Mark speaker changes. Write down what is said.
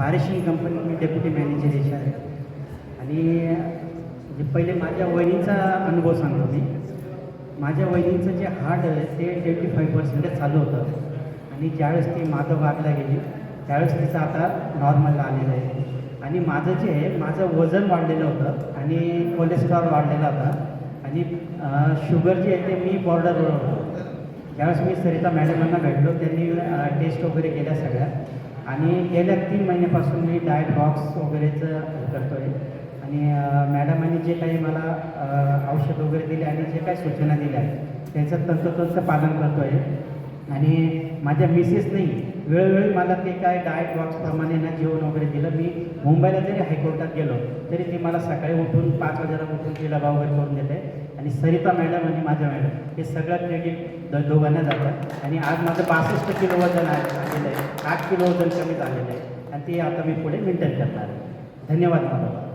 Speaker 1: पारेशिंग company मी deputy manager याच्या आहे आणि म्हणजे पहिले माझ्या वहिनीचा अनुभव सांगतो मी. माझ्या वहिनीचं जे हार्ट आहे ते ट्वेंटी फाईव्ह पर्सेंटच चालू होतं. आणि ज्यावेळेस ती माधव बागला गेली त्यावेळेस तिचं आता नॉर्मल आलेलं आहे. आणि माझं जे आहे माझं वजन वाढलेलं होतं आणि कोलेस्ट्रॉल वाढलेला होता. आणि शुगर जे आहे ते मी बॉर्डरवर होतो. ज्यावेळेस मी सरिता मॅडमांना भेटलो त्यांनी टेस्ट वगैरे केल्या सगळ्या. आणि गेल्या तीन महिन्यापासून मी डाएट बॉक्स वगैरेचं करतो आहे आणि मॅडमांनी जे काही मला औषध वगैरे दिले आणि जे काही सूचना दिल्या त्याचं तंतोतंत पालन करतो आहे आणि माझ्या मिसेस नाही वेळोवेळी मला ते काय डाएट बॉक्सप्रमाणे ना जेवण वगैरे दिलं. मी मुंबईला जरी हायकोर्टात गेलो तरी ती मला सकाळी उठून पाच वाजेला उठून ती डबा वगैरे करून देते. आणि सरिता मॅडम आणि माझ्या मॅडम हे सगळं क्रेडिट द दोघांना जातं आणि आज माझं बासष्ट किलो वजन आहे आलेलं आहे. आठ किलो वजन कमी झालेलं आहे. आणि ते आता मी पुढे मेंटेन करणार आहे. धन्यवाद मला